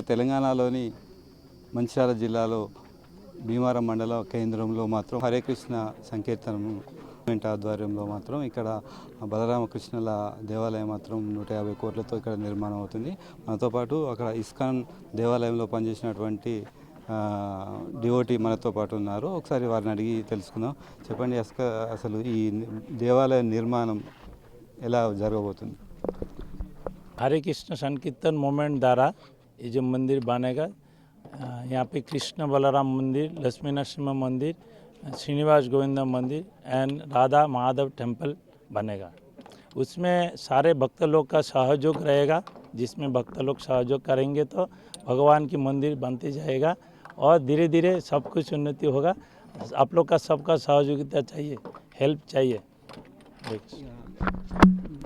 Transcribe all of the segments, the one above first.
తెలంగాణలోని మంచిర్యాల జిల్లాలో భీమారం మండల కేంద్రంలో మాత్రం హరే కృష్ణ సంకీర్తనం ఆధ్వర్యంలో మాత్రం ఇక్కడ బలరామకృష్ణుల దేవాలయం మాత్రం నూట యాభై కోట్లతో ఇక్కడ నిర్మాణం అవుతుంది. మనతో పాటు అక్కడ ఇస్కాన్ దేవాలయంలో పనిచేసినటువంటి డివోటి మనతో పాటు ఉన్నారు. ఒకసారి వారిని అడిగి తెలుసుకుందాం. చెప్పండి అసలు ఈ దేవాలయ నిర్మాణం ఎలా జరగబోతుంది? హరికృష్ణ సంకీర్తన్ మూమెంట్ ద్వారా ये जो मंदिर बनेगा यहाँ पे कृष्ण बलराम मंदिर, लक्ष्मी नरसिम्हा मंदिर, श्रीनिवास गोविंदा मंदिर एंड राधा महादेव टेंपल बनेगा। उसमें सारे भक्त लोग का सहयोग रहेगा। जिसमें भक्त लोग सहयोग करेंगे तो भगवान की मंदिर बनते जाएगा और धीरे धीरे सब कुछ उन्नति होगा। आप लोग का सबका सहयोगिता चाहिए, हेल्प चाहिए।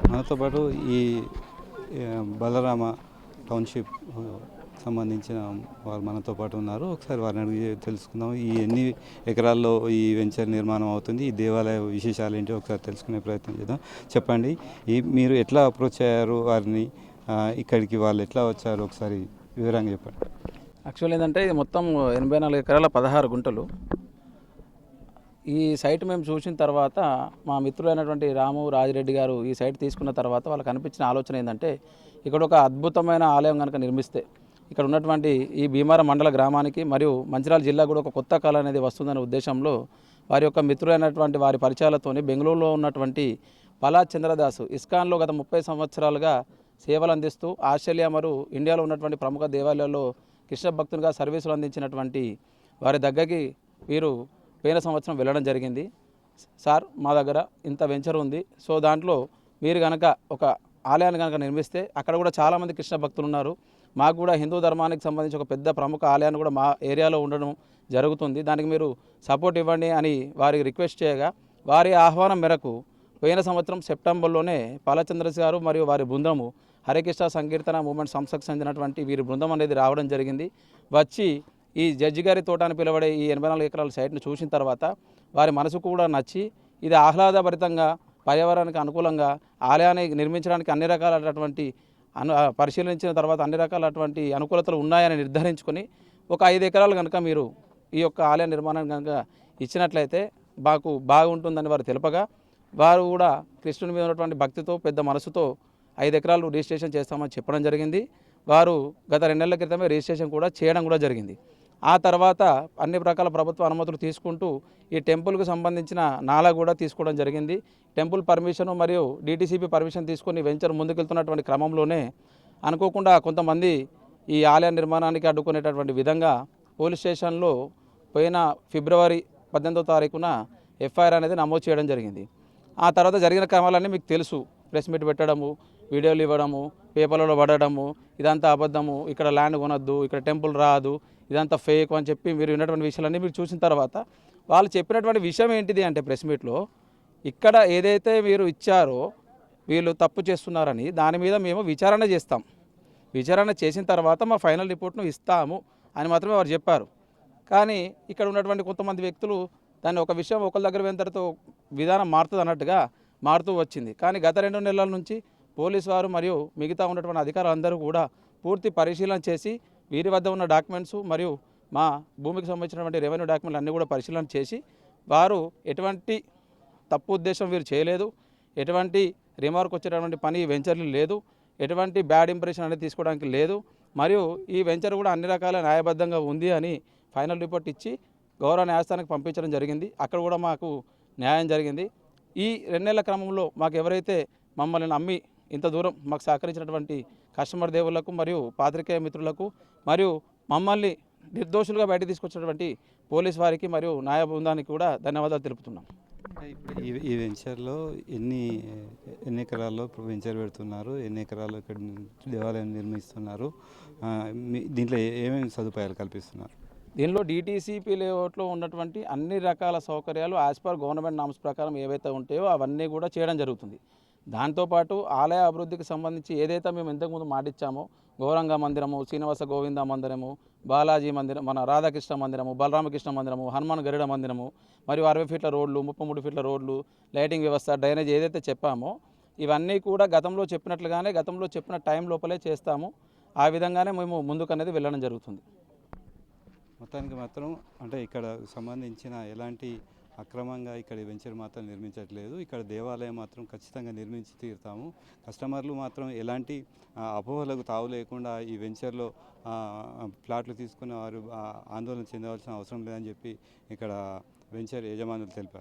हाँ तो बैठो ये बलरामा టౌన్షిప్ సంబంధించిన వారు మనతో పాటు ఉన్నారు. ఒకసారి వారిని అడిగి తెలుసుకుందాం. ఈ ఎన్ని ఎకరాల్లో ఈ వెంచర్ నిర్మాణం అవుతుంది? ఈ దేవాలయ విశేషాలు ఏంటి? ఒకసారి తెలుసుకునే ప్రయత్నం చేద్దాం. చెప్పండి ఈ మీరు ఎట్లా అప్రోచ్ అయ్యారు వారిని? ఇక్కడికి వాళ్ళు ఎట్లా వచ్చారు? ఒకసారి వివరంగా చెప్పండి. యాక్చువల్ ఏంటంటే ఇది మొత్తం ఎనభై నాలుగు ఎకరాల పదహారు గుంటలు. ఈ సైట్ మేము చూసిన తర్వాత మా మిత్రులైనటువంటి రాము రాజిరెడ్డి గారు ఈ సైట్ తీసుకున్న తర్వాత వాళ్ళకి అనిపించిన ఆలోచన ఏంటంటే ఇక్కడ ఒక అద్భుతమైన ఆలయం కనుక నిర్మిస్తే ఇక్కడ ఉన్నటువంటి ఈ భీమార మండల గ్రామానికి మరియు మంచిరాల జిల్లా కూడా ఒక కొత్త కళ అనేది వస్తుందనే ఉద్దేశంలో వారి యొక్క మిత్రులైనటువంటి వారి పరిచయాలతోని బెంగళూరులో ఉన్నటువంటి పలా చంద్రదాసు ఇస్కాన్లో గత ముప్పై సంవత్సరాలుగా సేవలు అందిస్తూ ఆస్ట్రేలియా మరియు ఇండియాలో ఉన్నటువంటి ప్రముఖ దేవాలయాల్లో కృష్ణ భక్తునిగా సర్వీసులు అందించినటువంటి వారి దగ్గరికి వీరు పోయిన సంవత్సరం వెళ్ళడం జరిగింది. సార్ మా దగ్గర ఇంత వెంచర్ ఉంది. సో దాంట్లో మీరు కనుక ఒక ఆలయాన్ని కనుక నిర్మిస్తే అక్కడ కూడా చాలామంది కృష్ణ భక్తులు ఉన్నారు. మాకు కూడా హిందూ ధర్మానికి సంబంధించి ఒక పెద్ద ప్రముఖ ఆలయాన్ని కూడా మా ఏరియాలో ఉండడం జరుగుతుంది. దానికి మీరు సపోర్ట్ ఇవ్వండి అని వారికి రిక్వెస్ట్ చేయగా వారి ఆహ్వానం మేరకు పోయిన సంవత్సరం సెప్టెంబర్లోనే పాలచంద్రస్ గారు మరియు వారి బృందము హరికృష్ణ సంకీర్తన మూమెంట్ సంస్థకు చెందినటువంటి వీరి బృందం అనేది రావడం జరిగింది. వచ్చి ఈ జడ్జి గారి తోటాన్ని పిలవడే ఈ ఎనభై నాలుగు ఎకరాల సైట్ను చూసిన తర్వాత వారి మనసుకు కూడా నచ్చి ఇది ఆహ్లాదభరితంగా పర్యావరణానికి అనుకూలంగా ఆలయాన్ని నిర్మించడానికి అన్ని రకాలైనటువంటి అను పరిశీలించిన తర్వాత అన్ని రకాలటువంటి అనుకూలతలు ఉన్నాయని నిర్ధారించుకొని ఒక ఐదు ఎకరాలు కనుక మీరు ఈ యొక్క ఆలయ నిర్మాణం కనుక ఇచ్చినట్లయితే మాకు బాగుంటుందని వారు తెలుపగా వారు కూడా కృష్ణుని మీద ఉన్నటువంటి భక్తితో పెద్ద మనసుతో ఐదు ఎకరాలు రిజిస్ట్రేషన్ చేస్తామని చెప్పడం జరిగింది. వారు గత రెండు నెలల క్రితమే రిజిస్ట్రేషన్ కూడా చేయడం కూడా జరిగింది. ఆ తర్వాత అన్ని రకాల ప్రభుత్వ అనుమతులు తీసుకుంటూ ఈ టెంపుల్కు సంబంధించిన నాలా కూడా తీసుకోవడం జరిగింది. టెంపుల్ పర్మిషన్ మరియు డిటీసీపీ పర్మిషన్ తీసుకొని వెంచర్ ముందుకెళ్తున్నటువంటి క్రమంలోనే అనుకోకుండా కొంతమంది ఈ ఆలయ నిర్మాణానికి అడ్డుకునేటటువంటి విధంగా పోలీస్ స్టేషన్లో పోయిన ఫిబ్రవరి పద్దెనిమిదో తారీఖున ఎఫ్ఐఆర్ అనేది నమోదు చేయడం జరిగింది. ఆ తర్వాత జరిగిన క్రమాలన్నీ మీకు తెలుసు. ప్రెస్ మీట్ పెట్టడము వీడియోలు ఇవ్వడము పేపర్లలో పడడము ఇదంతా అబద్ధము ఇక్కడ ల్యాండ్ కొనొద్దు ఇక్కడ టెంపుల్ రాదు ఇదంతా ఫేక్ అని చెప్పి మీరు విన్నటువంటి విషయాలన్నీ మీరు చూసిన తర్వాత వాళ్ళు చెప్పినటువంటి విషయం ఏంటిది అంటే ప్రెస్ మీట్లో ఇక్కడ ఏదైతే మీరు ఇచ్చారో వీళ్ళు తప్పు చేస్తున్నారని దాని మీద మేము విచారణ చేస్తాం. విచారణ చేసిన తర్వాత మా ఫైనల్ రిపోర్ట్ను ఇస్తాము అని మాత్రమే వారు చెప్పారు. కానీ ఇక్కడ ఉన్నటువంటి కొంతమంది వ్యక్తులు దాన్ని ఒక విషయం ఒకరి దగ్గర పోయిన తర్వాత విధానం మారుతుంది అన్నట్టుగా మారుతూ వచ్చింది. కానీ గత రెండు నెలల నుంచి పోలీసు వారు మరియు మిగతా ఉన్నటువంటి అధికారులందరూ కూడా పూర్తి పరిశీలన చేసి వీరి వద్ద ఉన్న డాక్యుమెంట్స్ మరియు మా భూమికి సంబంధించినటువంటి రెవెన్యూ డాక్యుమెంట్లు అన్నీ కూడా పరిశీలన చేసి వారు ఎటువంటి తప్పు ఉద్దేశం వీరు చేయలేదు ఎటువంటి రిమార్క్ వచ్చేటటువంటి పని ఈ వెంచర్లు లేదు ఎటువంటి బ్యాడ్ ఇంప్రెషన్ అనేది తీసుకోవడానికి లేదు మరియు ఈ వెంచర్ కూడా అన్ని రకాల న్యాయబద్ధంగా ఉంది అని ఫైనల్ రిపోర్ట్ ఇచ్చి గౌరవ న్యాయస్థానానికి పంపించడం జరిగింది. అక్కడ కూడా మాకు న్యాయం జరిగింది. ఈ రెండేళ్ళ క్రమంలో మాకు ఎవరైతే మమ్మల్ని నమ్మి ఇంత దూరం మాకు సహకరించినటువంటి కస్టమర్ దేవుళ్ళకు మరియు పాత్రికేయ మిత్రులకు మరియు మమ్మల్ని నిర్దోషులుగా బయట తీసుకొచ్చినటువంటి పోలీస్ వారికి మరియు న్యాయ బృందానికి కూడా ధన్యవాదాలు తెలుపుతున్నాం. ఈ ఈ వెంచర్లో ఎన్ని ఎన్ని ఎకరాల్లో వెంచర్ పెడుతున్నారు? ఎన్ని ఎకరాల్లో ఇక్కడ దేవాలయం నిర్మిస్తున్నారు? దీంట్లో ఏమేమి సదుపాయాలు కల్పిస్తున్నారు? దీనిలో డిటీసీపీ లేఅవుట్లో ఉన్నటువంటి అన్ని రకాల సౌకర్యాలు యాజ్ పర్ గవర్నమెంట్ నామ్స్ ప్రకారం ఏవైతే ఉంటాయో అవన్నీ కూడా చేయడం జరుగుతుంది. దాంతోపాటు ఆలయ అభివృద్ధికి సంబంధించి ఏదైతే మేము ఇంతకుముందు మాటిచ్చామో గౌరంగ మందిరము శ్రీనివాస గోవింద మందిరము బాలాజీ మందిరం మన రాధాకృష్ణ మందిరము బలరామకృష్ణ మందిరము హనుమాన్ గరుడ మందిరము మరియు అరవై ఫీట్ల రోడ్లు ముప్పై మూడు ఫీట్ల రోడ్లు లైటింగ్ వ్యవస్థ డ్రైనేజ్ ఏదైతే చెప్పామో ఇవన్నీ కూడా గతంలో చెప్పినట్లుగానే గతంలో చెప్పిన టైం లోపలే చేస్తాము. ఆ విధంగానే మేము ముందుకు అనేది వెళ్ళడం జరుగుతుంది. మొత్తానికి మాత్రం అంటే ఇక్కడ సంబంధించిన ఎలాంటి అక్రమంగా ఇక్కడ వెంచర్ మాత్రం నిర్మించట్లేదు. ఇక్కడ దేవాలయం మాత్రం ఖచ్చితంగా నిర్మించి తీరుతాము. కస్టమర్లు మాత్రం ఎలాంటి అపోహలకు తావు లేకుండా ఈ వెంచర్లో ప్లాట్లు తీసుకున్న వారు ఆందోళన చెందవలసిన అవసరం లేదని చెప్పి ఇక్కడ వెంచర్ యజమానులు తెలిపారు.